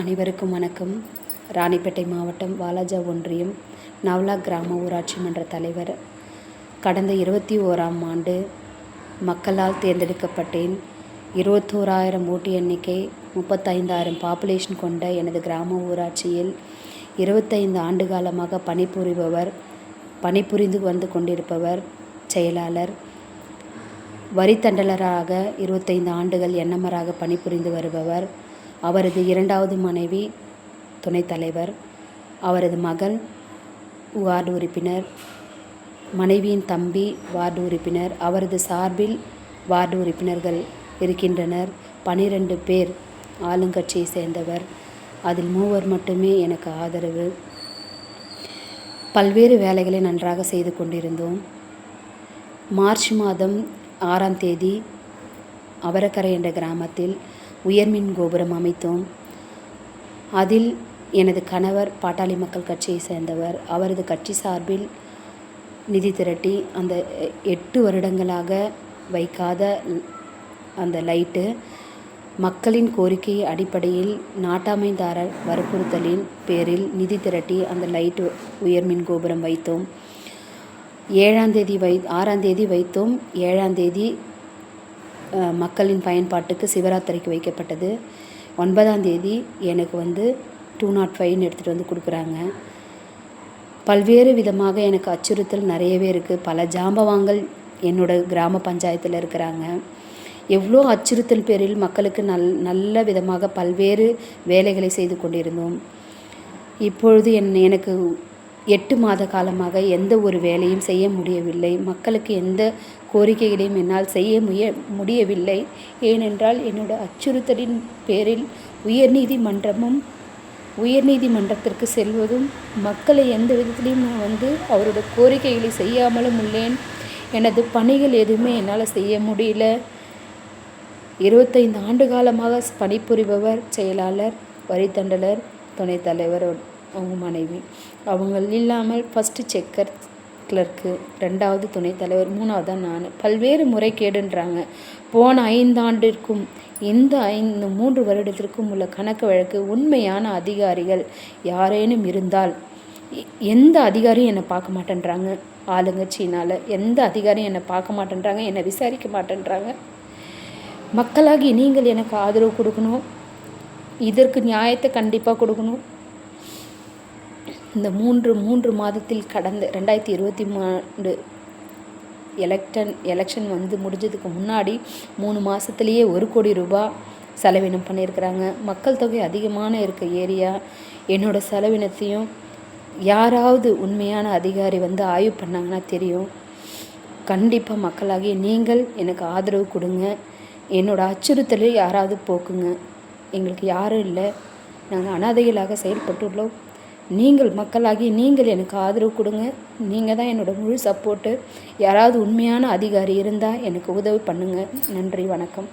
அனைவருக்கும் வணக்கம். ராணிப்பேட்டை மாவட்டம் வாலாஜா ஒன்றியம் நவ்லா கிராம ஊராட்சி மன்ற தலைவர். கடந்த இருபத்தி ஓராம் ஆண்டு மக்களால் தேர்ந்தெடுக்கப்பட்டேன். இருபத்தோராயிரம் ஓட்டு எண்ணிக்கை முப்பத்தைந்தாயிரம் பாப்புலேஷன் கொண்ட எனது கிராம ஊராட்சியில் இருபத்தைந்து ஆண்டு காலமாக பணிபுரிபவர் பணிபுரிந்து வந்து கொண்டிருப்பவர் செயலாளர். வரித்தண்டலராக இருபத்தைந்து ஆண்டுகள் எண்ணமராக பணிபுரிந்து வருபவர். அவரது இரண்டாவது மனைவி துணைத் தலைவர் அவரது மகள் வார்டு உறுப்பினர் மனைவியின் தம்பி வார்டு உறுப்பினர் அவரது சார்பில் வார்டு உறுப்பினர்கள் இருக்கின்றனர். பனிரெண்டு பேர் ஆளுங்கட்சியை சேர்ந்தவர். அதில் மூவர் மட்டுமே எனக்கு ஆதரவு. பல்வேறு வேலைகளை நன்றாக செய்து கொண்டிருந்தோம். மார்ச் மாதம் ஆறாம் தேதி அவரக்கரை என்ற கிராமத்தில் உயர்மின் கோபுரம் அமைத்தோம். அதில் எனது கணவர் பாட்டாளி மக்கள் கட்சியை சேர்ந்தவர். அவரது கட்சி சார்பில் நிதி திரட்டி அந்த எட்டு வருடங்களாக வைக்காத அந்த லைட்டு மக்களின் கோரிக்கை அடிப்படையில் நாட்டாமைதாரர் வற்புறுத்தலின் பேரில் நிதி திரட்டி அந்த லைட்டு உயர்மின் கோபுரம் வைத்தோம். ஏழாம் தேதி வை ஆறாம் தேதி வைத்தோம். ஏழாம் தேதி மக்களின் பயன்பாட்டுக்கு சிவராத்திரிக்கு வைக்கப்பட்டது. ஒன்பதாம் தேதி எனக்கு வந்து டூ நாட் ஃபைவ்னு எடுத்துகிட்டு வந்து கொடுக்குறாங்க. பல்வேறு விதமாக எனக்கு அச்சுறுத்தல் நிறையவே இருக்குது பல ஜாம்பவாங்கள் என்னோட கிராம பஞ்சாயத்தில் இருக்கிறாங்க. எவ்வளோ அச்சுறுத்தல் பேரில் மக்களுக்கு நல் நல்ல விதமாக பல்வேறு வேலைகளை செய்து கொண்டிருந்தோம். இப்பொழுது என் எனக்கு எட்டு மாத காலமாக எந்த ஒரு வேலையும் செய்ய முடியவில்லை. மக்களுக்கு எந்த கோரிக்கைகளையும் என்னால் செய்ய முய முடியவில்லை. ஏனென்றால் என்னோட அச்சுறுத்தலின் பேரில் உயர்நீதிமன்றமும் உயர்நீதிமன்றத்திற்கு செல்வதும் மக்களை எந்த விதத்திலையும் நான் வந்து அவரோட கோரிக்கைகளை செய்யாமலும் உள்ளேன். எனது பணிகள் எதுவுமே என்னால் செய்ய முடியல. இருபத்தைந்து ஆண்டு காலமாக பணிபுரிபவர் செயலாளர் வரித்தண்டலர் துணைத் தலைவர் அவங்க மனைவி. அவங்க இல்லாமல் ஃபஸ்ட்டு செக்கர் கிளர்க்கு ரெண்டாவது துணைத் தலைவர் மூணாவது தான் நான். பல்வேறு முறைகேடுன்றாங்க. போன ஐந்தாண்டிற்கும் இந்த ஐந்து மூன்று வருடத்திற்கும் உள்ள கணக்கு வழக்கு உண்மையான அதிகாரிகள் யாரேனும் இருந்தால் எந்த அதிகாரியும் என்னை பார்க்க மாட்டேன்றாங்க? ஆளுங்கட்சினால் எந்த அதிகாரியும் என்னை பார்க்க மாட்டேன்றாங்க? என்னை விசாரிக்க மாட்டேன்றாங்க? மக்களாகி நீங்கள் எனக்கு ஆதரவு கொடுக்கணும். இதற்கு நியாயத்தை கண்டிப்பாக கொடுக்கணும். இந்த மூன்று மூன்று மாதத்தில் கடந்த ரெண்டாயிரத்தி இருபத்தி மூணு எலக்டன் எலெக்ஷன் வந்து முடிஞ்சதுக்கு முன்னாடி மூணு மாதத்துலேயே ஒரு கோடி ரூபா செலவினம் பண்ணியிருக்கிறாங்க. மக்கள் தொகை அதிகமான இருக்க ஏரியா என்னோடய செலவினத்தையும் யாராவது உண்மையான அதிகாரி வந்து ஆய்வு பண்ணாங்கன்னா தெரியும். கண்டிப்பாக மக்களாகி நீங்கள் எனக்கு ஆதரவு கொடுங்க. என்னோடய அச்சுறுத்தலை யாராவது போக்குங்க. எங்களுக்கு யாரும் இல்லை. நாங்கள் அனாதைகளாக செயல்பட்டுள்ளோம். நீங்கள் மக்களாகி நீங்கள் எனக்கு ஆதரவு கொடுங்க. நீங்கள் தான் என்னோடய முழு சப்போர்ட்டு யாராவது உண்மையான அதிகாரி இருந்தால் எனக்கு உதவி பண்ணுங்கள் நன்றி வணக்கம்.